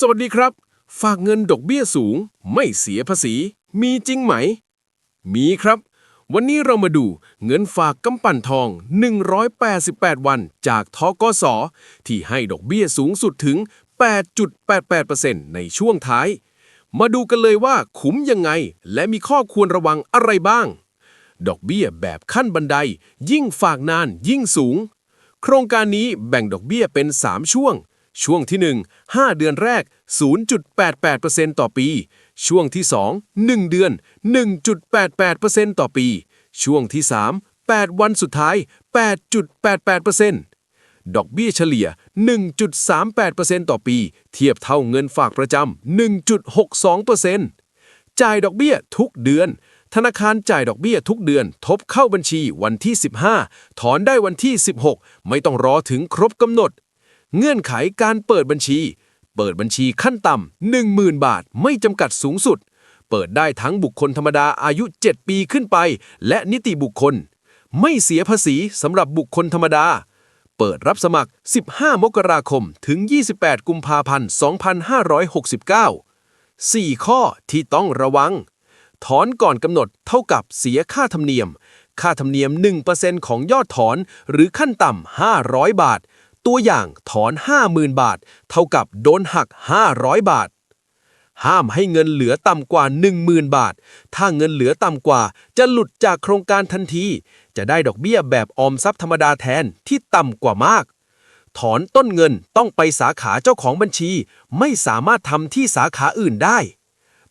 สวัสดีครับ ฝากเงินดอกเบี้ยสูง ไม่เสียภาษี มีจริงไหม มีครับ วันนี้เรามาดูเงินฝากกำปั่นทอง 188 วันจากทกส ที่ให้ดอกเบี้ยสูงสุดถึง 8.88%ในช่วงท้าย มาดูกันเลยว่าคุ้มยังไง และมีข้อควรระวังอะไรบ้าง ดอกเบี้ยแบบขั้นบันได ยิ่งฝากนานยิ่งสูง โครงการนี้แบ่งดอกเบี้ยเป็น 3 ช่วง ช่วงที่ 1 5 เดือนแรก 0.88%ต่อปี ช่วงที่ 2 1 เดือน 1.88%ต่อปี ช่วงที่ 3 8 วันสุดท้าย 8.88%ดอกเบี้ยเฉลี่ย 1.38%ต่อปี เทียบเท่าเงินฝากประจำ 1.62%จ่ายดอกเบี้ยทุกเดือน ธนาคารจ่ายดอกเบี้ยทุกเดือน ทบเข้าบัญชีวันที่ 15 ถอนได้วันที่ 16 ไม่ต้องรอถึงครบกำหนด เงื่อนไขการเปิดบัญชี เปิดบัญชีขั้นต่ำ10,000 บาท ไม่จำกัดสูงสุด เปิดได้ทั้งบุคคลธรรมดาอายุ 7 ปีขึ้นไป และนิติบุคคล ไม่เสียภาษีสำหรับบุคคลธรรมดา เปิดรับสมัคร 15 มกราคม ถึง 28 กุมภาพันธ์ 2569 4 ข้อที่ต้องระวัง ถอนก่อนกำหนดเท่ากับเสียค่าธรรมเนียม ค่าธรรมเนียม 1%ของยอดถอน หรือขั้นต่ำ500 บาท ตัวอย่างถอน 50,000 บาท เท่ากับโดนหัก 500 บาท ห้ามให้เงินเหลือต่ำกว่า 10,000 บาท ถ้าเงินเหลือต่ำกว่า จะหลุดจากโครงการทันที จะได้ดอกเบี้ยแบบออมทรัพย์ธรรมดาแทนที่ต่ำกว่ามาก ถอนต้นเงินต้องไปสาขาเจ้าของบัญชี ไม่สามารถทำที่สาขาอื่นได้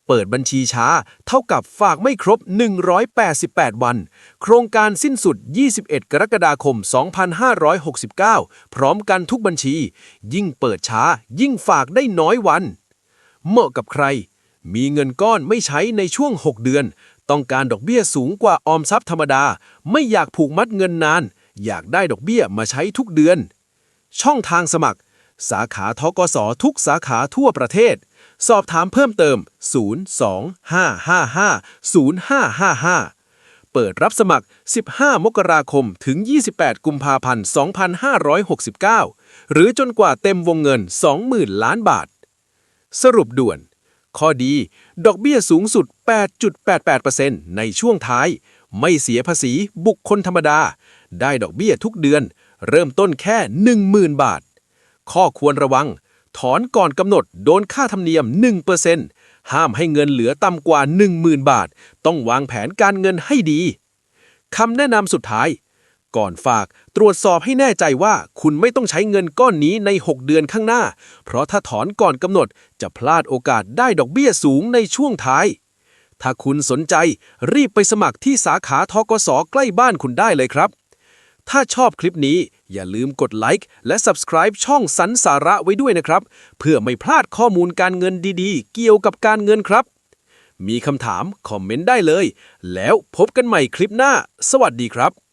เปิดบัญชีช้า เท่ากับฝากไม่ครบ 188 วัน โครงการสิ้นสุด 21 กรกฎาคม 2569 พร้อมกันทุกบัญชี ยิ่งเปิดช้า ยิ่งฝากได้น้อยวัน เหมาะกับใคร มีเงินก้อนไม่ใช้ในช่วง 6 เดือน ต้องการดอกเบี้ยสูงกว่าออมทรัพย์ธรรมดา ไม่อยากผูกมัดเงินนาน อยากได้ดอกเบี้ยมาใช้ทุกเดือน ช่องทางสมัคร สาขาทกสทุกสาขาทั่วประเทศ สอบถามเพิ่มเติม 025550555 เปิดรับสมัคร 15 มกราคม ถึง 28 กุมภาพันธ์ 2569 หรือจนกว่าเต็มวงเงิน 20,000 ล้านบาท สรุปด่วน ข้อดี ดอกเบี้ยสูงสุด 8.88%ในช่วงท้าย ไม่เสียภาษีบุคคลธรรมดา ได้ดอกเบี้ยทุกเดือน เริ่มต้นแค่ 10,000 บาท ข้อควรระวัง ถอนก่อนกำหนดโดนค่าธรรมเนียม 1%ห้ามให้เงินเหลือต่ำกว่า 10,000 บาท ต้องวางแผนการเงินให้ดีคำแนะนำสุดท้าย ก่อนฝากตรวจสอบให้แน่ใจว่าคุณไม่ต้องใช้เงินก้อนนี้ใน 6 เดือนข้างหน้า เพราะถ้าถอนก่อนกำหนดจะพลาดโอกาสได้ดอกเบี้ยสูงในช่วงท้าย ถ้าคุณสนใจรีบไปสมัครที่สาขาทกสใกล้บ้านคุณได้เลยครับ ถ้าชอบคลิปนี้อย่าลืมกดไลค์และ Subscribe ช่องสันสาระไว้ด้วยนะครับ เพื่อไม่พลาดข้อมูลการเงินดีๆ เกี่ยวกับการเงินครับ มีคำถาม คอมเมนต์ได้เลย แล้วพบกันใหม่คลิปหน้า สวัสดีครับ